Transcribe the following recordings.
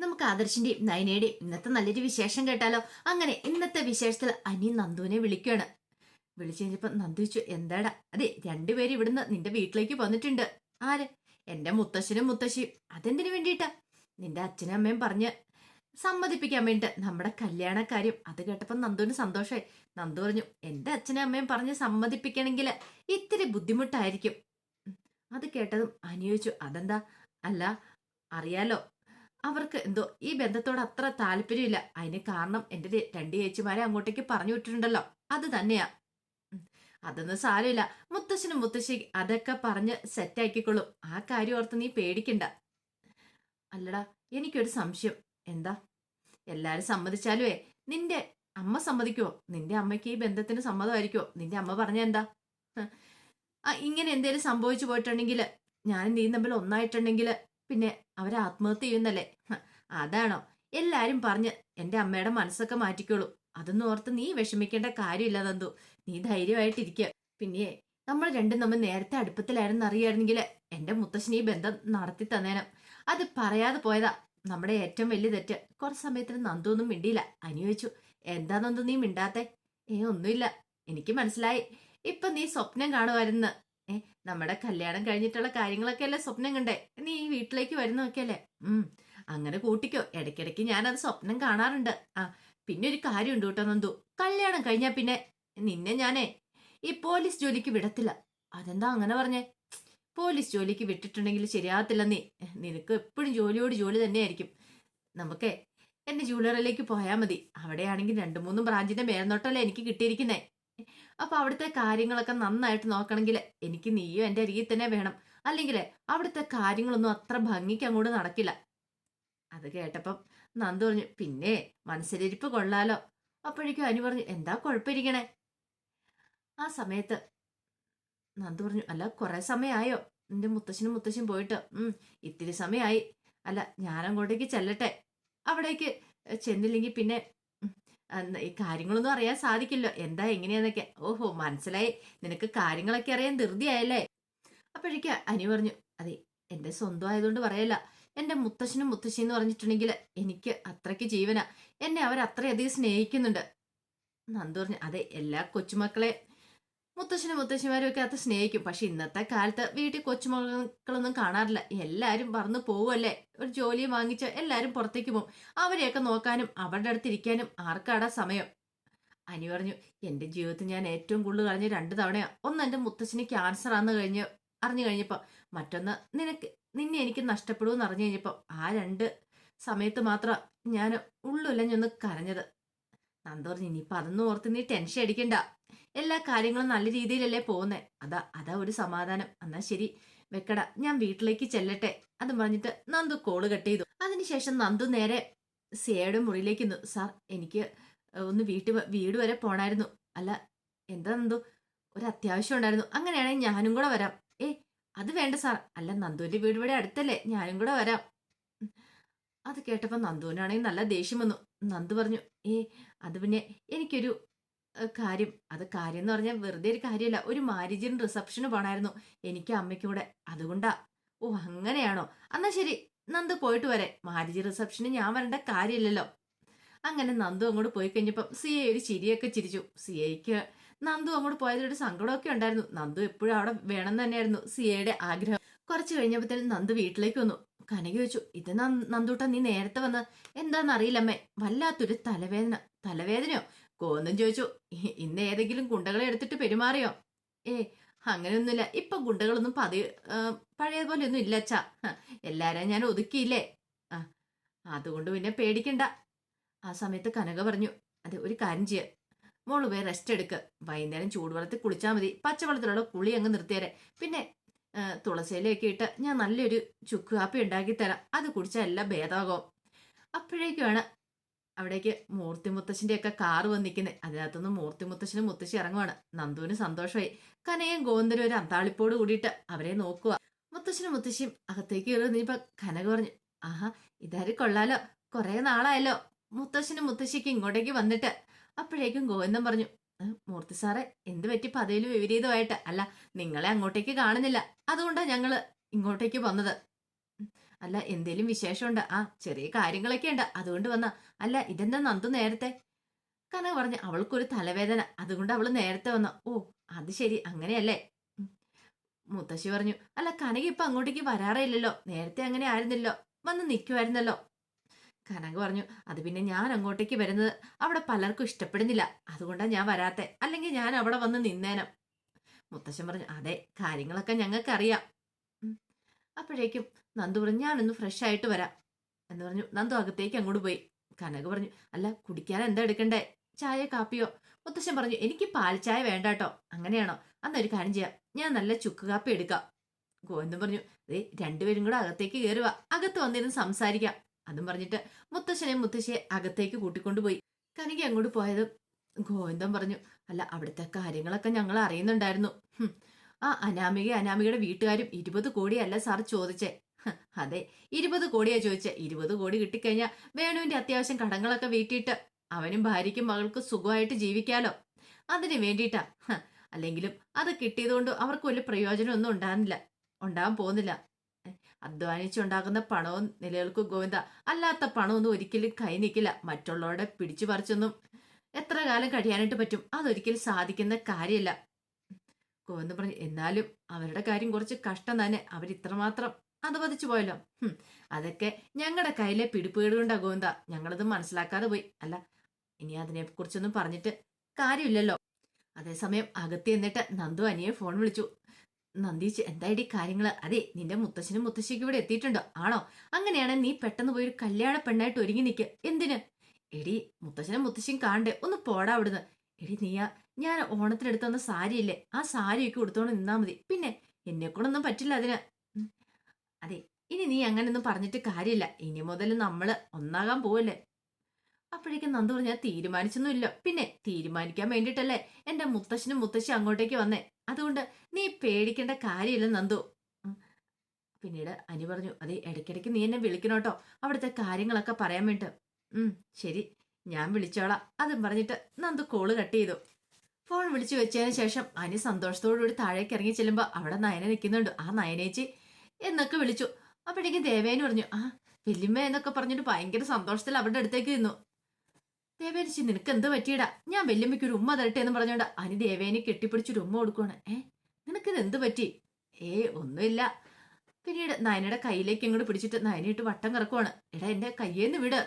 നമുക്ക് ആദർശിന്റെയും നയനയുടെയും ഇന്നത്തെ നല്ലൊരു വിശേഷം കേട്ടാലോ? അങ്ങനെ ഇന്നത്തെ വിശേഷത്തിൽ അനി നന്ദുവിനെ വിളിക്കുകയാണ് വിളിച്ചു കഴിഞ്ഞപ്പോ നന്ദു ചോദിച്ചു എന്താടാ? അതെ രണ്ടുപേരും ഇവിടുന്ന് നിന്റെ വീട്ടിലേക്ക് വന്നിട്ടുണ്ട്. ആര്? എന്റെ മുത്തശ്ശനും മുത്തശ്ശിയും. അതെന്തിനു വേണ്ടിയിട്ടാ? നിന്റെ അച്ഛനും അമ്മയും പറഞ്ഞ് സമ്മതിപ്പിക്കാൻ വേണ്ടിട്ട് നമ്മുടെ കല്യാണ കാര്യം അത് കേട്ടപ്പോ നന്ദുവിന് സന്തോഷമായി. നന്ദു പറഞ്ഞു എന്റെ അച്ഛനും അമ്മയും പറഞ്ഞ് സമ്മതിപ്പിക്കണമെങ്കിൽ ഇത്തിരി ബുദ്ധിമുട്ടായിരിക്കും. അത് കേട്ടതും അനുയോജിച്ചു അതെന്താ? അല്ല അറിയാലോ അവർക്ക് എന്തോ ഈ ബന്ധത്തോട് അത്ര താല്പര്യമില്ല. അതിന് കാരണം എന്റെ രെ- രണ്ട് ചേച്ചിമാരെ അങ്ങോട്ടേക്ക് പറഞ്ഞു വിട്ടിട്ടുണ്ടല്ലോ. അത് തന്നെയാ. അതൊന്നും സാരമില്ല. മുത്തശ്ശനും മുത്തശ്ശി അതൊക്കെ പറഞ്ഞ് സെറ്റാക്കിക്കൊള്ളും ആ കാര്യം ഓർത്ത് നീ പേടിക്കണ്ട. അല്ലടാ എനിക്കൊരു സംശയം. എന്താ? എല്ലാരും സമ്മതിച്ചാലുവേ. നിന്റെ അമ്മ സമ്മതിക്കുവോ? നിന്റെ അമ്മയ്ക്ക് ഈ ബന്ധത്തിന് സമ്മതമായിരിക്കുവോ? നിന്റെ അമ്മ പറഞ്ഞ എന്താ? ഇങ്ങനെ എന്തേലും സംഭവിച്ചു പോയിട്ടുണ്ടെങ്കിൽ ഞാനും നീ തമ്മിൽ ഒന്നായിട്ടുണ്ടെങ്കിൽ പിന്നെ അവർ ആത്മഹത്യ ചെയ്യുന്നല്ലേ? അതാണോ? എല്ലാരും പറഞ്ഞ് എന്റെ അമ്മയുടെ മനസ്സൊക്കെ മാറ്റിക്കോളൂ. അതൊന്നും ഓർത്ത് നീ വിഷമിക്കേണ്ട കാര്യമില്ല നന്ദു. നീ ധൈര്യമായിട്ടിരിക്കുക പിന്നെ നമ്മൾ രണ്ടും നമ്മൾ നേരത്തെ അടുപ്പത്തിലായിരുന്നു അറിയായിരുന്നെങ്കിൽ എന്റെ മുത്തശ്ശിനി ബന്ധം നടത്തി തന്നേനം. അത് പറയാതെ പോയതാ. നമ്മുടെ ഏറ്റവും വലിയ തെറ്റ്. കുറച്ച് സമയത്തിന് നന്ദു ഒന്നും മിണ്ടിയില്ല. അനുയോജിച്ചു എന്താ നന്ദു നീ മിണ്ടാത്തെ? ഏ ഒന്നുമില്ല. എനിക്ക് മനസ്സിലായി. ഇപ്പൊ നീ സ്വപ്നം കാണുമായിരുന്നു. ഏ നമ്മുടെ കല്യാണം കഴിഞ്ഞിട്ടുള്ള കാര്യങ്ങളൊക്കെ അല്ലേ സ്വപ്നം കണ്ടേ? നീ ഈ വീട്ടിലേക്ക് വരുന്നൊക്കെ അല്ലേ? ഉം അങ്ങനെ കൂട്ടിക്കോ. ഇടയ്ക്കിടയ്ക്ക് ഞാനത് സ്വപ്നം കാണാറുണ്ട്. ആ പിന്നെ ഒരു കാര്യമുണ്ട് കേട്ടോ നന്ദു. കല്യാണം കഴിഞ്ഞാൽ പിന്നെ നിന്നെ ഞാനേ ഈ പോലീസ് ജോലിക്ക് വിടത്തില്ല. അതെന്താ അങ്ങനെ പറഞ്ഞേ? പോലീസ് ജോലിക്ക് വിട്ടിട്ടുണ്ടെങ്കിൽ ശരിയാകത്തില്ല നീ. നിനക്ക് എപ്പോഴും ജോലിയോട് ജോലി തന്നെയായിരിക്കും. നമുക്കേ എന്റെ ജൂലറിലേക്ക് പോയാൽ മതി. അവിടെയാണെങ്കിൽ രണ്ടു മൂന്നും ബ്രാഞ്ചിന്റെ മേൽനോട്ടല്ലേ എനിക്ക് കിട്ടിയിരിക്കുന്നേ. അപ്പൊ അവിടുത്തെ കാര്യങ്ങളൊക്കെ നന്നായിട്ട് നോക്കണമെങ്കിൽ എനിക്ക് നീയോ എന്റെ അരികിൽ തന്നെ വേണം. അല്ലെങ്കിൽ അവിടുത്തെ കാര്യങ്ങളൊന്നും അത്ര ഭംഗിക്ക് അങ്ങോട്ട് നടക്കില്ല. അത് കേട്ടപ്പം നന്ദു പറഞ്ഞു പിന്നെ മനസ്സിലിരിപ്പ് കൊള്ളാലോ. അപ്പോഴേക്കും അനു പറഞ്ഞു എന്താ കുഴപ്പമിരിക്കണേ? ആ സമയത്ത് നന്ദു പറഞ്ഞു അല്ല കുറെ സമയമായോ? നിന്റെ മുത്തശ്ശനും മുത്തശ്ശനും പോയിട്ട്. ഉം ഇത്തിരി സമയമായി. അല്ല ഞാൻ അങ്ങോട്ടേക്ക് ചെല്ലട്ടെ. അവിടേക്ക് ചെന്നില്ലെങ്കിൽ പിന്നെ ഈ കാര്യങ്ങളൊന്നും അറിയാൻ സാധിക്കില്ലോ. എന്താ എങ്ങനെയാന്നൊക്കെ. ഓഹോ മനസ്സിലായി. നിനക്ക് കാര്യങ്ങളൊക്കെ അറിയാൻ ധൃതിയായല്ലേ? അപ്പോഴേക്ക് അനു പറഞ്ഞു അതെ എന്റെ സ്വന്തം ആയതുകൊണ്ട് പറയല്ല. എന്റെ മുത്തശ്ശനും മുത്തശ്ശി എന്ന് പറഞ്ഞിട്ടുണ്ടെങ്കിൽ എനിക്ക് അത്രയ്ക്ക് ജീവന. എന്നെ അവർ അത്രയധികം സ്നേഹിക്കുന്നുണ്ട്. നന്ദു പറഞ്ഞു അതെ എല്ലാ കൊച്ചുമക്കളെ മുത്തശ്ശനും മുത്തശ്ശിമാരും ഒക്കെ അത് സ്നേഹിക്കും പക്ഷെ ഇന്നത്തെ കാലത്ത് വീട്ടിൽ കൊച്ചുമക്കളൊന്നും കാണാറില്ല. എല്ലാരും പറന്ന് പോവുമല്ലേ ഒരു ജോലി വാങ്ങിച്ച് എല്ലാരും പുറത്തേക്ക് പോകും. അവരെയൊക്കെ നോക്കാനും അവരുടെ അടുത്ത് ഇരിക്കാനും ആർക്കാടാ സമയം? അനി പറഞ്ഞു എന്റെ ജീവിതത്തിൽ ഞാൻ ഏറ്റവും കൂടുതൽ കളഞ്ഞ രണ്ട് തവണയാണ് ഒന്ന് എന്റെ മുത്തശ്ശിന് ക്യാൻസർ ആണെന്ന് കഴിഞ്ഞ് അറിഞ്ഞു കഴിഞ്ഞപ്പോ. മറ്റൊന്ന് നിനക്ക് നിന്നെ എനിക്ക് നഷ്ടപ്പെടുമെന്ന് അറിഞ്ഞു കഴിഞ്ഞപ്പോ. ആ രണ്ട് സമയത്ത് മാത്രം ഞാൻ ഉള്ളുലഞ്ഞൊന്ന് കരഞ്ഞത്. നന്ദു പറഞ്ഞു ഇനിയിപ്പൊ അതൊന്നും ഓർത്ത് നീ ടെൻഷൻ അടിക്കണ്ട. എല്ലാ കാര്യങ്ങളും നല്ല രീതിയിലല്ലേ പോകുന്നേ. അതാ അതാ ഒരു സമാധാനം. എന്നാ ശരി വെക്കട ഞാൻ വീട്ടിലേക്ക് ചെല്ലട്ടെ. അത് പറഞ്ഞിട്ട് നന്ദു കോൾ കട്ട് ചെയ്തു. അതിനുശേഷം നന്ദു നേരെ സിയയുടെ മുറിയിലേക്ക് നിന്നു. സാർ എനിക്ക് ഒന്ന് വീട്ടിൽ വീട് വരെ പോണായിരുന്നു. അല്ല എന്താ നന്ദു? ഒരു അത്യാവശ്യം ഉണ്ടായിരുന്നു. അങ്ങനെയാണെങ്കിൽ ഞാനും കൂടെ വരാം. ഏ അത് വേണ്ട സാർ. അല്ല നന്ദുവിന്റെ വീട് ഇവിടെ അടുത്തല്ലേ. ഞാനും കൂടെ വരാം. അത് കേട്ടപ്പോ നന്ദുവിനാണെങ്കിൽ നല്ല ദേഷ്യം വന്നു. നന്ദു പറഞ്ഞു ഏ അത് പിന്നെ എനിക്കൊരു കാര്യം അത് കാര്യം എന്ന് പറഞ്ഞാൽ വെറുതെ ഒരു കാര്യമല്ല ഒരു മാരേജിന് റിസപ്ഷന് പോണായിരുന്നു. എനിക്ക് അമ്മയ്ക്കും കൂടെ അതുകൊണ്ടാ. ഓ അങ്ങനെയാണോ? എന്നാ ശരി നന്ദു പോയിട്ട് വരെ. മാരേജ് റിസപ്ഷന് ഞാൻ വരേണ്ട കാര്യമില്ലല്ലോ. അങ്ങനെ നന്ദു അങ്ങോട്ട് പോയി കഴിഞ്ഞപ്പം സി എ ഒരു ചിരിയൊക്കെ ചിരിച്ചു. സി എക്ക് നന്ദു അങ്ങോട്ട് പോയതിലൊരു സങ്കടമൊക്കെ ഉണ്ടായിരുന്നു. നന്ദു എപ്പോഴും അവിടെ വേണം തന്നെയായിരുന്നു സി എയുടെ ആഗ്രഹം. കുറച്ച് കഴിഞ്ഞപ്പോഴത്തേനും നന്ദു വീട്ടിലേക്ക് വന്നു. കനകി ചോദിച്ചു ഇത് നന്ദ- നന്ദൂട്ട നീ നേരത്തെ വന്ന് എന്താണെന്നറിയില്ലമ്മേ വല്ലാത്തൊരു തലവേദന തലവേദനയോ? കോന്നും ചോദിച്ചു ഇന്ന് ഏതെങ്കിലും ഗുണ്ടകളെ എടുത്തിട്ട് പെരുമാറിയോ? ഏ അങ്ങനെയൊന്നുമില്ല ഇപ്പൊ ഗുണ്ടകളൊന്നും പതി പഴയ ഒന്നും ഇല്ല അച്ഛാ എല്ലാരെയും ഞാൻ ഒതുക്കിയില്ലേ? ആ അതുകൊണ്ട് പിന്നെ പേടിക്കണ്ട. ആ സമയത്ത് കനക പറഞ്ഞു അതെ ഒരു കാര്യം ചെയ്യ. മോൾ പോയി റെസ്റ്റ് എടുക്ക്. വൈകുന്നേരം ചൂടുവെള്ളത്തിൽ കുളിച്ചാൽ മതി. പച്ചവെള്ളത്തിലുള്ള കുളി അങ്ങ് നിർത്തിയേരെ. പിന്നെ തുളസിയിലൊക്കെ ഇട്ട് ഞാൻ നല്ലൊരു ചുക്ക് കാപ്പി ഉണ്ടാക്കി തരാം. അത് കുടിച്ചാൽ എല്ലാം ഭേദമാകും. അപ്പോഴേക്കുമാണ് അവിടേക്ക് മൂർത്തി മുത്തശ്ശിന്റെ ഒക്കെ കാറ് വന്നിരിക്കുന്നത് അതിനകത്തുനിന്ന് മൂർത്തി മുത്തശ്ശനും മുത്തശ്ശി ഇറങ്ങുവാണ്. നന്ദുവിന് സന്തോഷമായി. കനയും ഗോന്തരും ഒരു അന്താളിപ്പോട് കൂടിയിട്ട് അവരെ നോക്കുക മുത്തശ്ശനും മുത്തശ്ശിയും അകത്തേക്ക് കയറി നീപ്പോ കനക പറഞ്ഞു ആഹാ ഇതാരും കൊള്ളാലോ? കുറെ നാളായല്ലോ. മുത്തശ്ശനും മുത്തശ്ശിക്ക് ഇങ്ങോട്ടേക്ക് വന്നിട്ട്. അപ്പോഴേക്കും ഗോവിന്ദൻ പറഞ്ഞു "ഏ, മൂർത്തി സാറേ എന്ത് പറ്റി പതയിൽ വിപരീതമായിട്ട്? അല്ല നിങ്ങളെ അങ്ങോട്ടേക്ക് കാണുന്നില്ല. അതുകൊണ്ടാണ് ഞങ്ങൾ ഇങ്ങോട്ടേക്ക് വന്നത്. അല്ല എന്തേലും വിശേഷമുണ്ട്? ആ ചെറിയ കാര്യങ്ങളൊക്കെ ഉണ്ട് അതുകൊണ്ട് വന്ന. അല്ല ഇതെന്താ നന്ദു നേരത്തെ? കനക പറഞ്ഞു അവൾക്കൊരു തലവേദന. അതുകൊണ്ട് അവൾ നേരത്തെ വന്ന. ഓ അത് ശരി. അങ്ങനെയല്ലേ. മുത്തശ്ശി പറഞ്ഞു. അല്ല കനക ഇപ്പൊ അങ്ങോട്ടേക്ക് വരാറേ ഇല്ലല്ലോ. നേരത്തെ അങ്ങനെ ആയിരുന്നല്ലോ. വന്ന് നിൽക്കുമായിരുന്നല്ലോ കനക പറഞ്ഞു അത് പിന്നെ ഞാൻ അങ്ങോട്ടേക്ക് വരുന്നത് അവിടെ പലർക്കും ഇഷ്ടപ്പെടുന്നില്ല. അതുകൊണ്ടാണ് ഞാൻ വരാത്തെ. അല്ലെങ്കിൽ ഞാൻ അവിടെ വന്ന് നിന്നേനം. മുത്തശ്ശൻ പറഞ്ഞു അതെ കാര്യങ്ങളൊക്കെ ഞങ്ങൾക്കറിയാം. അപ്പോഴേക്കും നന്ദു പറഞ്ഞു ഞാനൊന്ന് ഫ്രഷ് ആയിട്ട് വരാം. എന്ന് പറഞ്ഞു നന്ദു അകത്തേക്ക് അങ്ങോട്ട് പോയി. കനക പറഞ്ഞു അല്ല കുടിക്കാൻ എന്താ എടുക്കണ്ടേ? ചായ കാപ്പിയോ? മുത്തശ്ശൻ പറഞ്ഞു എനിക്ക് പാൽ ചായ വേണ്ട കേട്ടോ അങ്ങനെയാണോ അന്നൊരു കാര്യം ചെയ്യാം. ഞാൻ നല്ല ചുക്ക് കാപ്പി എടുക്കാം. ഗോവിന്ദൻ പറഞ്ഞു ദേ രണ്ടുപേരും കൂടെ അകത്തേക്ക് കയറുക അകത്ത് വന്നിരുന്ന് സംസാരിക്കാം. അതും പറഞ്ഞിട്ട് മുത്തശ്ശനെ മുത്തശ്ശിയെ അകത്തേക്ക് കൂട്ടിക്കൊണ്ടുപോയി. കനക അങ്ങോട്ട് പോയത് ഗോവിന്ദൻ പറഞ്ഞു അല്ല അവിടുത്തെ കാര്യങ്ങളൊക്കെ ഞങ്ങൾ അറിയുന്നുണ്ടായിരുന്നു. ആ അനാമിക അനാമികയുടെ വീട്ടുകാരും ഇരുപത് കോടിയല്ല സാർ ചോദിച്ചേ. അതെ ഇരുപത് കോടിയാ ചോദിച്ചേ. ഇരുപത് കോടി കിട്ടിക്കഴിഞ്ഞാൽ വേണുവിന്റെ അത്യാവശ്യം കടങ്ങളൊക്കെ വീട്ടിയിട്ട് അവനും ഭാര്യയ്ക്കും മകൾക്കും സുഖമായിട്ട് ജീവിക്കാലോ. അതിന് വേണ്ടിയിട്ടാ. അല്ലെങ്കിലും അത് കിട്ടിയതുകൊണ്ട് അവർക്ക് വലിയ പ്രയോജനമൊന്നും ഉണ്ടാകുന്നില്ല ഉണ്ടാകാൻ പോകുന്നില്ല. അധ്വാനിച്ചുണ്ടാക്കുന്ന പണവും നിലനിൽക്കും ഗോവിന്ദ. അല്ലാത്ത പണമൊന്നും ഒരിക്കലും കൈ നിൽക്കില്ല മറ്റുള്ളവരുടെ പിടിച്ചു പറിച്ചൊന്നും എത്ര കാലം കഴിയാനായിട്ട് പറ്റും? അതൊരിക്കലും സാധിക്കുന്ന കാര്യമല്ല ഗോവിന്ദൻ പറഞ്ഞു എന്നാലും അവരുടെ കാര്യം കുറച്ച് കഷ്ടം തന്നെ. അവരിത്രമാത്രം വധിച്ചു പോയല്ലോ. അതൊക്കെ ഞങ്ങളുടെ കയ്യിലെ പിടിപ്പുകേട് കൊണ്ടാ ഗോവിന്ദ. ഞങ്ങളത് മനസ്സിലാക്കാതെ പോയി. അല്ല ഇനി അതിനെ കുറിച്ചൊന്നും പറഞ്ഞിട്ട് കാര്യമില്ലല്ലോ. അതേസമയം അകത്തി എന്നിട്ട് നന്ദു അനിയെ ഫോൺ വിളിച്ചു. നന്ദീച്ച് എന്തായിടി കാര്യങ്ങൾ? അതെ നിന്റെ മുത്തശ്ശനും മുത്തശ്ശിക്കും ഇവിടെ എത്തിയിട്ടുണ്ടോ? ആണോ? അങ്ങനെയാണ് നീ പെട്ടെന്ന് പോയി ഒരു കല്യാണ പെണ്ണായിട്ട് ഒരുങ്ങി നിൽക്ക് എന്തിന്? എടി മുത്തശ്ശനും മുത്തശ്ശിയും കാണണ്ടേ? ഒന്ന് പോടാ അവിടുന്ന്. എടി നീയാ ഞാൻ ഓണത്തിനെടുത്ത് തന്ന സാരിയില്ലേ? ആ സാരിയൊക്കെ കൊടുത്തോണ്ട് നിന്നാ മതി. പിന്നെ എന്നെ കൊണ്ടൊന്നും പറ്റില്ല അതിന്. അതെ ഇനി നീ അങ്ങനെയൊന്നും പറഞ്ഞിട്ട് കാര്യമില്ല. ഇനി മുതൽ നമ്മൾ ഒന്നാകാൻ പോവല്ലേ? അപ്പോഴേക്കും നന്ദു പറഞ്ഞാൽ തീരുമാനിച്ചൊന്നുമില്ല. പിന്നെ തീരുമാനിക്കാൻ വേണ്ടിയിട്ടല്ലേ എന്റെ മുത്തശ്ശനും മുത്തശ്ശി അങ്ങോട്ടേക്ക് വന്നേ. അതുകൊണ്ട് നീ പേടിക്കേണ്ട കാര്യമില്ല നന്ദു. പിന്നീട് അനി പറഞ്ഞു അതെ ഇടയ്ക്കിടയ്ക്ക് നീ എന്നെ വിളിക്കണോട്ടോ അവിടുത്തെ കാര്യങ്ങളൊക്കെ പറയാൻ വേണ്ടി ഉം ശരി. ഞാൻ വിളിച്ചോളാം. അതും പറഞ്ഞിട്ട് നന്ദു കോൾ കട്ട് ചെയ്തു. ഫോൺ വിളിച്ചു വെച്ചതിന് ശേഷം അനി സന്തോഷത്തോടുകൂടി താഴേക്ക് ഇറങ്ങി ചെല്ലുമ്പോൾ അവിടെ നയന നിൽക്കുന്നുണ്ട്. ആ നയനേച്ചി എന്നൊക്കെ വിളിച്ചു. അപ്പോഴേക്കും ദേവേന് പറഞ്ഞു ആ വല്യമ്മ എന്നൊക്കെ പറഞ്ഞിട്ട് ഭയങ്കര സന്തോഷത്തിൽ അവരുടെ അടുത്തേക്ക് നിന്നു. ദേവേനിച്ചി നിനക്ക് എന്ത് പറ്റിയടാ. ഞാൻ വല്യമ്മയ്ക്ക് ഒരു ഉമ്മ തരട്ടെ എന്ന് പറഞ്ഞോണ്ട് അനി ദേവേനെ കെട്ടിപ്പിടിച്ചൊരു ഉമ്മ കൊടുക്കുവാണ്. ഏ? നിനക്കിത് എന്ത് പറ്റി? ഏ ഒന്നുമില്ല. പിന്നീട് നയനയുടെ കയ്യിലേക്ക് ഇങ്ങോട്ട് പിടിച്ചിട്ട് നയനയിട്ട് വട്ടം കറക്കുവാണ്. എടാ എന്റെ കയ്യേന്ന് വിട്.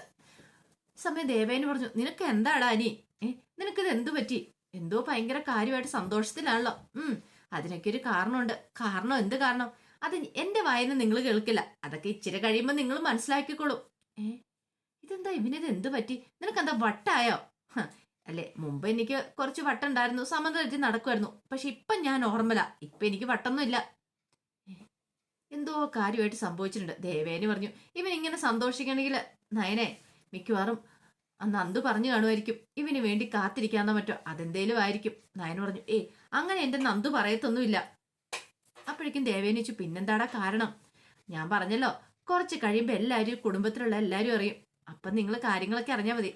സമയം ദേവേന് പറഞ്ഞു നിനക്ക് എന്താടാ അനി? ഏ നിനക്കിത് എന്ത് പറ്റി? എന്തോ ഭയങ്കര കാര്യമായിട്ട് സന്തോഷത്തിലാണല്ലോ. ഉം അതിനൊക്കെ ഒരു കാരണമുണ്ട്. കാരണം എന്ത് കാരണം? അത് എന്റെ വായന നിങ്ങൾ കേൾക്കില്ല. അതൊക്കെ ഇച്ചിരി കഴിയുമ്പോൾ നിങ്ങൾ മനസ്സിലാക്കിക്കോളും. ഏ ഇതെന്താ ഇവനിത് എന്ത് പറ്റി? നിനക്കെന്താ വട്ടായോ? അല്ലെ മുമ്പ് എനിക്ക് കുറച്ച് വട്ടുണ്ടായിരുന്നു സമതലത്തിൽ നടക്കുമായിരുന്നു പക്ഷെ ഇപ്പം ഞാൻ ഓർമ്മല ഇപ്പൊ എനിക്ക് വട്ടൊന്നും ഇല്ല എന്തോ കാര്യമായിട്ട് സംഭവിച്ചിട്ടുണ്ട്. ദേവേന് പറഞ്ഞു ഇവൻ ഇങ്ങനെ സന്തോഷിക്കണമെങ്കിൽ നയനെ മിക്കവാറും അന്ന് അന്ത് പറഞ്ഞു കാണുമായിരിക്കും. ഇവന് വേണ്ടി കാത്തിരിക്കാന്നോ മറ്റോ അതെന്തേലും ആയിരിക്കും. നയൻ പറഞ്ഞു ഏ അങ്ങനെ എന്റെ നന്ദു പറയത്തൊന്നുമില്ല. അപ്പോഴേക്കും ദേവേനിച്ചു പിന്നെന്താടാ കാരണം? ഞാൻ പറഞ്ഞല്ലോ കുറച്ച് കഴിയുമ്പോൾ എല്ലാവരും കുടുംബത്തിലുള്ള എല്ലാവരും അറിയും. അപ്പം നിങ്ങൾ കാര്യങ്ങളൊക്കെ അറിഞ്ഞാൽ മതി.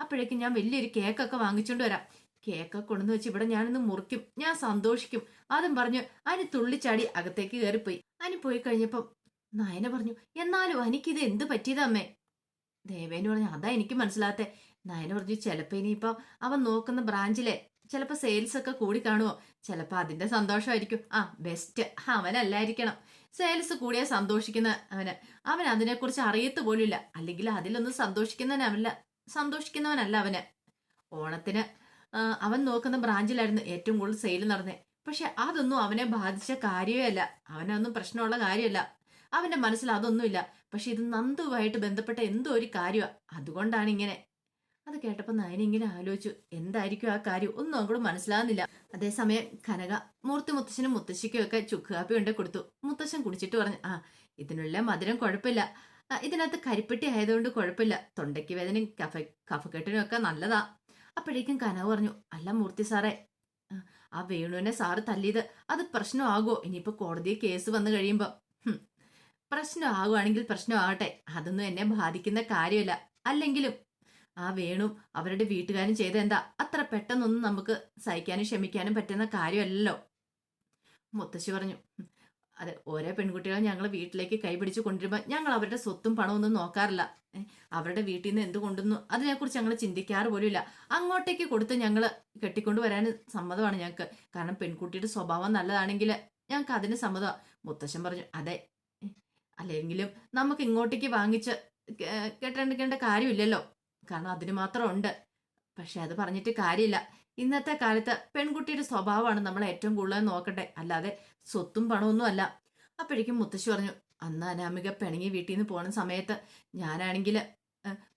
അപ്പോഴേക്കും ഞാൻ വലിയൊരു കേക്കൊക്കെ വാങ്ങിച്ചുകൊണ്ട് വരാം. കേക്കൊക്കെ കൊണ്ടുവന്ന് വെച്ച് ഇവിടെ ഞാനൊന്ന് മുറിക്കും. ഞാൻ സന്തോഷിക്കും. അതും പറഞ്ഞു അനി തുള്ളിച്ചാടി അകത്തേക്ക് കയറിപ്പോയി. അനി പോയി കഴിഞ്ഞപ്പം നയന പറഞ്ഞു എന്നാലും എനിക്കിത് എന്ത് പറ്റിയതമ്മേ ദേവേന് പറഞ്ഞു അതാ എനിക്ക് മനസ്സിലാത്തെ. നയന പറഞ്ഞു ചിലപ്പോ ഇനിയിപ്പോ അവൻ നോക്കുന്ന ബ്രാഞ്ചിലെ ചിലപ്പോ സെയിൽസ് ഒക്കെ കൂടി കാണുമോ ചിലപ്പോ അതിന്റെ സന്തോഷമായിരിക്കും ആ ബെസ്റ്റ് അവനല്ലായിരിക്കണം. സെയിൽസ് കൂടിയാ സന്തോഷിക്കുന്ന അവന്. അവൻ അതിനെക്കുറിച്ച് അറിയത്ത് പോലുമില്ല. അല്ലെങ്കിൽ അതിലൊന്നും സന്തോഷിക്കുന്നവനല്ല സന്തോഷിക്കുന്നവനല്ല അവന്. ഓണത്തിന് അവൻ നോക്കുന്ന ബ്രാഞ്ചിലായിരുന്നു ഏറ്റവും കൂടുതൽ സെയിൽ നടന്നത് പക്ഷെ അതൊന്നും അവനെ ബാധിച്ച കാര്യമേ അല്ല. അവനൊന്നും പ്രശ്നമുള്ള കാര്യമല്ല. അവന്റെ മനസ്സിൽ അതൊന്നുമില്ല. പക്ഷെ ഇത് നന്ദുവായിട്ട് ബന്ധപ്പെട്ട എന്തോ ഒരു കാര്യമാണ് അതുകൊണ്ടാണ് ഇങ്ങനെ. അത് കേട്ടപ്പോൾ നയന ഇങ്ങനെ ആലോചിച്ചു. എന്തായിരിക്കും ആ കാര്യം? ഒന്നും അങ്ങോട്ട് മനസ്സിലാകുന്നില്ല അതേസമയം കനക മൂർത്തി മുത്തശ്ശനും മുത്തശ്ശിക്കും ഒക്കെ ചുക്ക് കാപ്പി കൊണ്ട് കൊടുത്തു. മുത്തശ്ശൻ കുടിച്ചിട്ട് പറഞ്ഞു ആ ഇതിനുള്ള മധുരം കുഴപ്പമില്ല. ഇതിനകത്ത് കരിപ്പെട്ടി ആയതുകൊണ്ട് കുഴപ്പമില്ല. തൊണ്ടയ്ക്ക് വേദനയും കഫ കഫക്കെട്ടിനും ഒക്കെ നല്ലതാ. അപ്പോഴേക്കും കനക പറഞ്ഞു അല്ല മൂർത്തി സാറേ ആ, വേണുവിനെ സാറ് തല്ലിയത് അത് പ്രശ്നമാകുമോ? ഇനിയിപ്പോ കോടതിയിൽ കേസ് വന്നു കഴിയുമ്പോ. ഹും, പ്രശ്നമാകുവാണെങ്കിൽ പ്രശ്നമാകട്ടെ. അതൊന്നും എന്നെ ബാധിക്കുന്ന കാര്യമല്ല. അല്ലെങ്കിലും ആ വേണും അവരുടെ വീട്ടുകാരും ചെയ്ത എന്താ? അത്ര പെട്ടെന്നൊന്നും നമുക്ക് സഹിക്കാനും ക്ഷമിക്കാനും പറ്റുന്ന കാര്യമല്ലല്ലോ. മുത്തശ്ശി പറഞ്ഞു അതെ ഓരോ പെൺകുട്ടികളും ഞങ്ങൾ വീട്ടിലേക്ക് കൈപിടിച്ച് കൊണ്ടുവരുമ്പോൾ ഞങ്ങൾ അവരുടെ സ്വത്തും പണവും ഒന്നും നോക്കാറില്ല. അവരുടെ വീട്ടിൽ നിന്ന് എന്ത് കൊണ്ടുവന്നു അതിനെക്കുറിച്ച് ഞങ്ങൾ ചിന്തിക്കാറ് പോലുമില്ല. അങ്ങോട്ടേക്ക് കൊടുത്ത് ഞങ്ങൾ കെട്ടിക്കൊണ്ട് വരാൻ സമ്മതമാണ് ഞങ്ങൾക്ക്. കാരണം പെൺകുട്ടിയുടെ സ്വഭാവം നല്ലതാണെങ്കിൽ ഞങ്ങൾക്ക് അതിന് സമ്മതമാണ് മുത്തശ്ശൻ പറഞ്ഞു അതെ അല്ലെങ്കിലും നമുക്ക് ഇങ്ങോട്ടേക്ക് വാങ്ങിച്ച് കെട്ടേണ്ടിക്കേണ്ട കാര്യമില്ലല്ലോ. കാരണം അതിന് മാത്രം ഉണ്ട് പക്ഷെ അത് പറഞ്ഞിട്ട് കാര്യമില്ല. ഇന്നത്തെ കാലത്ത് പെൺകുട്ടിയുടെ സ്വഭാവമാണ് നമ്മൾ ഏറ്റവും കൂടുതൽ നോക്കട്ടെ അല്ലാതെ സ്വത്തും പണമൊന്നും അല്ല. അപ്പോഴേക്കും മുത്തശ്ശി പറഞ്ഞു അന്ന് അനാമിക പെണങ്ങി വീട്ടിൽ നിന്ന് പോണ സമയത്ത് ഞാനാണെങ്കിൽ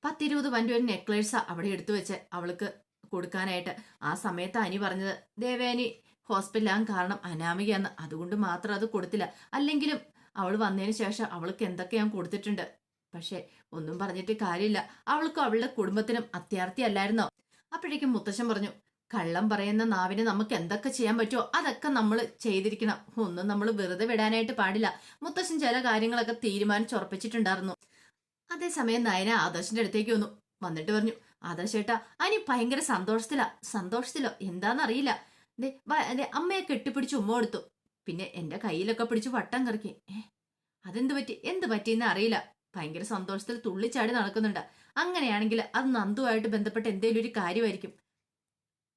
പത്തിരുപത് വണ്ടി ഒരു നെക്ലേഴ്സാ അവിടെ എടുത്തു വെച്ച് അവൾക്ക് കൊടുക്കാനായിട്ട്. ആ സമയത്ത് അനി പറഞ്ഞത് ദേവേനി ഹോസ്പിറ്റലാകാൻ കാരണം അനാമികയെന്ന്. അതുകൊണ്ട് മാത്രം അത് കൊടുത്തില്ല. അല്ലെങ്കിലും അവൾ വന്നതിന് ശേഷം അവൾക്ക് എന്തൊക്കെ ഞാൻ കൊടുത്തിട്ടുണ്ട്. പക്ഷെ ഒന്നും പറഞ്ഞിട്ട് കാര്യമില്ല. അവൾക്കും അവളുടെ കുടുംബത്തിനും അത്യാർത്ഥിയല്ലായിരുന്നോ? അപ്പോഴേക്കും മുത്തശ്ശൻ പറഞ്ഞു കള്ളം പറയുന്ന നാവിന് നമുക്ക് എന്തൊക്കെ ചെയ്യാൻ പറ്റുമോ? അതൊക്കെ നമ്മൾ ചെയ്തിരിക്കണം. ഒന്നും നമ്മൾ വെറുതെ വിടാനായിട്ട് പാടില്ല. മുത്തശ്ശൻ ചില കാര്യങ്ങളൊക്കെ തീരുമാനിച്ചുറപ്പിച്ചിട്ടുണ്ടായിരുന്നു അതേസമയം നയന ആദർശിന്റെ അടുത്തേക്ക് വന്നു. വന്നിട്ട് പറഞ്ഞു ആദർശേട്ടാ അനി ഭയങ്കര സന്തോഷത്തിലാ. സന്തോഷത്തിലോ? എന്താന്നറിയില്ല. ദേ, അമ്മയെ കെട്ടിപ്പിടിച്ച് ഉമ്മ കൊടുത്തു. പിന്നെ എന്റെ കയ്യിലൊക്കെ പിടിച്ച് വട്ടം കറക്കി. ഏഹ് അതെന്ത് പറ്റി? എന്ത് പറ്റിയെന്ന് അറിയില്ല. ഭയങ്കര സന്തോഷത്തിൽ തുള്ളിച്ചാടി നടക്കുന്നുണ്ട്. അങ്ങനെയാണെങ്കിൽ അത് നന്ദുവായിട്ട് ബന്ധപ്പെട്ട എന്തെങ്കിലും ഒരു കാര്യമായിരിക്കും.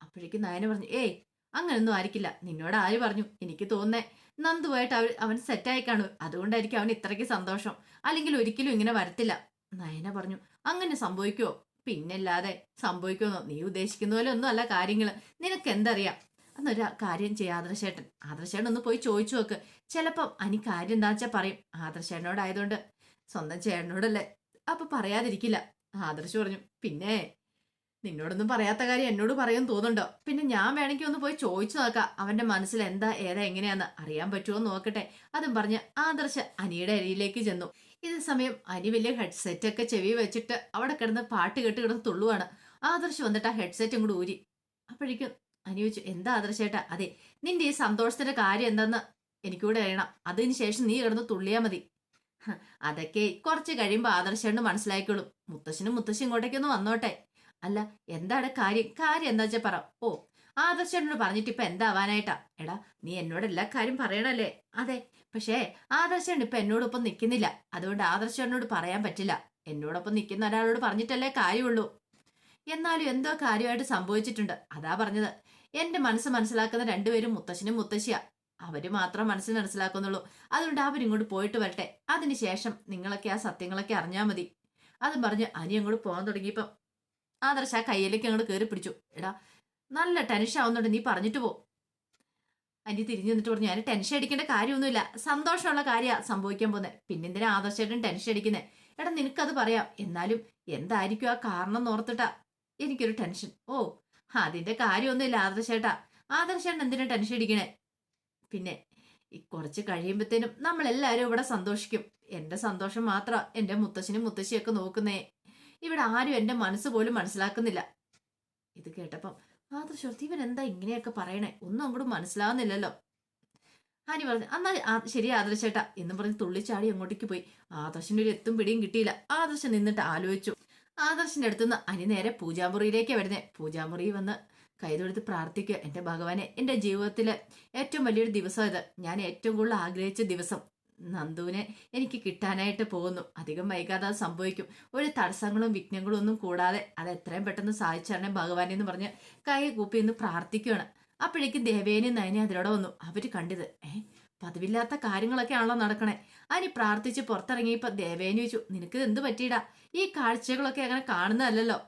അപ്പോഴേക്കും നയന പറഞ്ഞു ഏയ് അങ്ങനൊന്നും ആയിരിക്കില്ല. നിന്നോട് ആര് പറഞ്ഞു? എനിക്ക് തോന്നേ നന്ദുവായിട്ട് അവൻ അവൻ സെറ്റായി കാണും. അതുകൊണ്ടായിരിക്കും അവൻ ഇത്രയ്ക്ക് സന്തോഷം. അല്ലെങ്കിൽ ഒരിക്കലും ഇങ്ങനെ വരത്തില്ല. നയന പറഞ്ഞു അങ്ങനെ സംഭവിക്കുമോ പിന്നല്ലാതെ സംഭവിക്കുമെന്നോ? നീ ഉദ്ദേശിക്കുന്ന പോലെ ഒന്നും അല്ല കാര്യങ്ങൾ നിനക്ക് എന്തറിയാം? എന്നൊരു കാര്യം ചെയ്യാം ആദർശേട്ടൻ. ആദർശേട്ടൻ ഒന്ന് പോയി ചോദിച്ചു നോക്ക്. ചിലപ്പം അനി കാര്യം എന്താ വെച്ചാൽ പറയും. ആദർശേട്ടനോടായതുകൊണ്ട് സ്വന്തം ചേട്ടനോടല്ലേ? അപ്പൊ പറയാതിരിക്കില്ല. ആദർശ് പറഞ്ഞു പിന്നെ നിന്നോടൊന്നും പറയാത്ത കാര്യം എന്നോട് പറയും തോന്നുന്നുണ്ടോ? പിന്നെ ഞാൻ വേണമെങ്കിൽ ഒന്ന് പോയി ചോദിച്ചു നോക്കാം. അവന്റെ മനസ്സിൽ എന്താ ഏതാ എങ്ങനെയാന്ന് അറിയാൻ പറ്റുമോ നോക്കട്ടെ. അതും പറഞ്ഞ് ആദർശ് അനിയുടെ അരിയിലേക്ക് ചെന്നു. ഇതേ സമയം അനി വലിയ ഹെഡ്സെറ്റ് ഒക്കെ ചെവി വെച്ചിട്ട് അവിടെ കിടന്ന് പാട്ട് കേട്ട് കിടന്ന് തുള്ളുവാണ്. ആദർശ് വന്നിട്ട് ആ ഹെഡ്സെറ്റും കൂടി ഊരി. അപ്പോഴേക്കും അനി വെച്ചു എന്താ ആദർശേട്ടാ അതെ നിന്റെ ഈ സന്തോഷത്തിന്റെ കാര്യം എന്താന്ന് എനിക്കൂടെ അറിയണം. അതിന് ശേഷം നീ കിടന്ന് തുള്ളിയാ മതി. അതൊക്കെ കുറച്ച് കഴിയുമ്പോൾ ആദർശണ്ട് മനസ്സിലായിക്കോളും. മുത്തശ്ശനും മുത്തശ്ശി ഇങ്ങോട്ടേക്കൊന്ന് വന്നോട്ടെ. അല്ല എന്താണ് കാര്യം? കാര്യം എന്താ വെച്ചാ പറ. ഓ ആദർശേട്ടനോട് പറഞ്ഞിട്ട് ഇപ്പൊ എന്താവാനായിട്ടാ? എടാ നീ എന്നോട് എല്ലാ കാര്യം പറയണല്ലേ? അതെ പക്ഷേ ആദർശേട്ടൻ ഇപ്പൊ എന്നോടൊപ്പം നിൽക്കുന്നില്ല അതുകൊണ്ട് ആദർശേട്ടനോട് പറയാൻ പറ്റില്ല. എന്നോടൊപ്പം നിൽക്കുന്ന ഒരാളോട് പറഞ്ഞിട്ടല്ലേ കാര്യമുള്ളൂ. എന്നാലും എന്തോ കാര്യമായിട്ട് സംഭവിച്ചിട്ടുണ്ട്. അതാ പറഞ്ഞത്. എന്റെ മനസ്സ് മനസ്സിലാക്കുന്ന രണ്ടുപേരും മുത്തശ്ശനും മുത്തശ്ശിയാ. അവർ മാത്രം മനസ്സിൽ മനസ്സിലാക്കുന്നുള്ളൂ. അതുകൊണ്ട് അവരിങ്ങോട്ട് പോയിട്ട് വരട്ടെ. അതിനുശേഷം നിങ്ങളൊക്കെ ആ സത്യങ്ങളൊക്കെ അറിഞ്ഞാൽ മതി. അതും പറഞ്ഞ് അനി അങ്ങോട്ട് പോകാൻ തുടങ്ങിയപ്പം ആദർശ ആ കയ്യിലേക്ക് അങ്ങോട്ട് കയറി പിടിച്ചു. എടാ നല്ല ടെൻഷൻ ആവുന്നുണ്ട് നീ പറഞ്ഞിട്ട് പോ. അനി തിരിഞ്ഞു നിന്നിട്ട് പറഞ്ഞു ഞാൻ ടെൻഷൻ അടിക്കേണ്ട കാര്യമൊന്നുമില്ല. സന്തോഷമുള്ള കാര്യമാണ് സംഭവിക്കാൻ പോകുന്നത് പിന്നെന്തിനാ ആദർശമായിട്ടും ടെൻഷൻ അടിക്കുന്നത് എടാ നിനക്കത് പറയാം. എന്നാലും എന്തായിരിക്കും ആ കാരണം ഓർത്തിട്ടാ എനിക്കൊരു ടെൻഷൻ ഓ അതിന്റെ കാര്യമൊന്നുമില്ല ആദർശേട്ടാ. ആദർശേട്ടൻ എന്തിനാ ടെൻഷൻ അടിക്കണേ? പിന്നെ കുറച്ച് കഴിയുമ്പത്തേനും നമ്മൾ എല്ലാവരും ഇവിടെ സന്തോഷിക്കും. എന്റെ സന്തോഷം മാത്രം എന്റെ മുത്തശ്ശനും മുത്തശ്ശിയൊക്കെ നോക്കുന്നേ. ഇവിടെ ആരും എന്റെ മനസ്സ് പോലും മനസ്സിലാക്കുന്നില്ല. ഇത് കേട്ടപ്പം ആദർശ ഇവൻ എന്താ ഇങ്ങനെയൊക്കെ പറയണേ? ഒന്നും അങ്ങോട്ട് മനസ്സിലാവുന്നില്ലല്ലോ. ഹാനി പറഞ്ഞു എന്നാ ആ- ശരി ആദർശേട്ടാ എന്ന് പറഞ്ഞ് തുള്ളിച്ചാടി അങ്ങോട്ടേക്ക് പോയി. ആദർശന്റെ ഒരു എത്തും പിടിയും കിട്ടിയില്ല. ആദർശൻ നിന്നിട്ട് ആലോചിച്ചു. ആദർശന്റെ അടുത്തുനിന്ന് അനി നേരെ പൂജാമുറിയിലേക്ക് വരുന്നേ. പൂജാമുറി വന്ന് കൈതൊടുത്ത് പ്രാർത്ഥിക്കുക എന്റെ ഭഗവാനെ എന്റെ ജീവിതത്തിലെ ഏറ്റവും വലിയൊരു ദിവസം ഇത്. ഞാൻ ഏറ്റവും കൂടുതൽ ആഗ്രഹിച്ച ദിവസം നന്ദുവിനെ എനിക്ക് കിട്ടാനായിട്ട് പോകുന്നു. അധികം വൈകാതെ സംഭവിക്കും. ഒരു തടസ്സങ്ങളും വിഘ്നങ്ങളും ഒന്നും കൂടാതെ അത് എത്രയും പെട്ടെന്ന് സാധിച്ചാണ് ഭഗവാനെ എന്ന് പറഞ്ഞ് കൈ കൂപ്പി എന്ന് പ്രാർത്ഥിക്കുകയാണ്. അപ്പോഴേക്കും ദേവേനെ നയനെ അതിലൂടെ വന്നു. അവർ കണ്ടത് ഏ പതിവില്ലാത്ത കാര്യങ്ങളൊക്കെ ആണല്ലോ നടക്കണേ. അതിന് പ്രാർത്ഥിച്ച് പുറത്തിറങ്ങിയപ്പോൾ ദേവേനെ ചോദിച്ചു നിനക്ക് എന്ത് പറ്റിയിടാ? ഈ കാഴ്ചകളൊക്കെ അങ്ങനെ കാണുന്നതല്ലല്ലോ.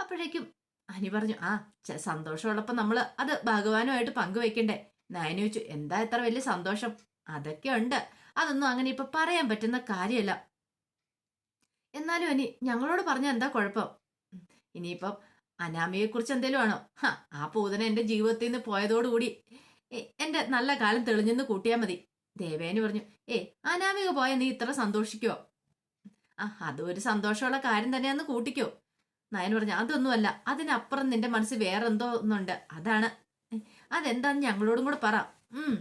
അപ്പോഴേക്കും അനി പറഞ്ഞു ആ സന്തോഷമുള്ളപ്പോൾ സന്തോഷമുള്ളപ്പോ നമ്മൾ അത് ഭഗവാനുമായിട്ട് പങ്കുവെക്കണ്ടേ? നയന ചോദിച്ചു എന്താ ഇത്ര വലിയ സന്തോഷം? അതൊക്കെ ഉണ്ട്. അതൊന്നും അങ്ങനെ ഇപ്പൊ പറയാൻ പറ്റുന്ന കാര്യമല്ല എന്നാലും അനി ഞങ്ങളോട് പറഞ്ഞ എന്താ കുഴപ്പം? ഇനിയിപ്പം അനാമിയെ കുറിച്ച് എന്തേലും ആണോ? ഹാ ആ പൂതന എന്റെ ജീവിതത്തിൽ നിന്ന് പോയതോടുകൂടി എ- എന്റെ നല്ല കാലം തെളിഞ്ഞെന്ന് കൂട്ടിയാ മതി. ദേവേനു പറഞ്ഞു ഏ അനാമിക പോയ നീ ഇത്ര സന്തോഷിക്കോ ആ അതും ഒരു സന്തോഷമുള്ള കാര്യം തന്നെയാന്ന് കൂട്ടിക്കോ. നയൻ പറഞ്ഞു അതൊന്നുമല്ല അതിനപ്പുറം നിന്റെ മനസ്സിൽ വേറെ എന്തോ ഒന്നുണ്ട്. അതാണ്. അതെന്താന്ന് ഞങ്ങളോടും കൂടെ പറ. ഉം.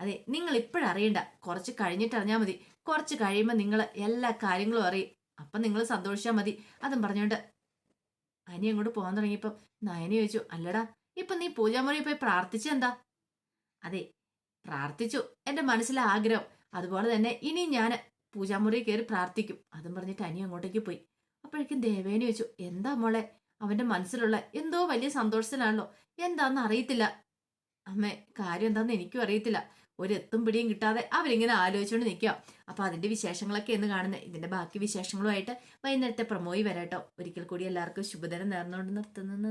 അതെ നിങ്ങൾ ഇപ്പോഴറിയണ്ട കുറച്ച് കഴിഞ്ഞിട്ട് അറിഞ്ഞാൽ മതി. കുറച്ച് കഴിയുമ്പോൾ നിങ്ങൾ എല്ലാ കാര്യങ്ങളും അറിയും. അപ്പം നിങ്ങൾ സന്തോഷിച്ചാൽ മതി. അതും പറഞ്ഞുകൊണ്ട് അനി അങ്ങോട്ട് പോകാൻ തുടങ്ങിയപ്പം നയനി ചോദിച്ചു അല്ലടാ ഇപ്പം നീ പൂജാമുറിയിൽ പോയി പ്രാർത്ഥിച്ചെന്താ അതെ പ്രാർത്ഥിച്ചു. എന്റെ മനസ്സിലെ ആഗ്രഹം. അതുപോലെ തന്നെ ഇനി ഞാൻ പൂജാമുറിയിൽ കയറി പ്രാർത്ഥിക്കും. അതും പറഞ്ഞിട്ട് അനി അങ്ങോട്ടേക്ക് പോയി. അപ്പോഴേക്കും ദേവേനെ വെച്ചു എന്താ മോളെ? അവന്റെ മനസ്സിലുള്ള എന്തോ വലിയ സന്തോഷത്തിലാണല്ലോ. എന്താന്ന് അറിയത്തില്ല. അമ്മേ കാര്യം എന്താന്ന് എനിക്കും അറിയത്തില്ല. ഒരു എത്തും പിടിയും കിട്ടാതെ അവരിങ്ങനെ ആലോചിച്ചുകൊണ്ട് നിൽക്കുക അപ്പൊ അതിന്റെ വിശേഷങ്ങളൊക്കെ എന്ന് കാണുന്നത് ഇതിന്റെ ബാക്കി വിശേഷങ്ങളുമായിട്ട് വൈകുന്നേരത്തെ പ്രമോയി വരാട്ടോ. ഒരിക്കൽ കൂടി എല്ലാവർക്കും ശുഭദിനം നേർന്നുകൊണ്ട് നിർത്തുന്നു.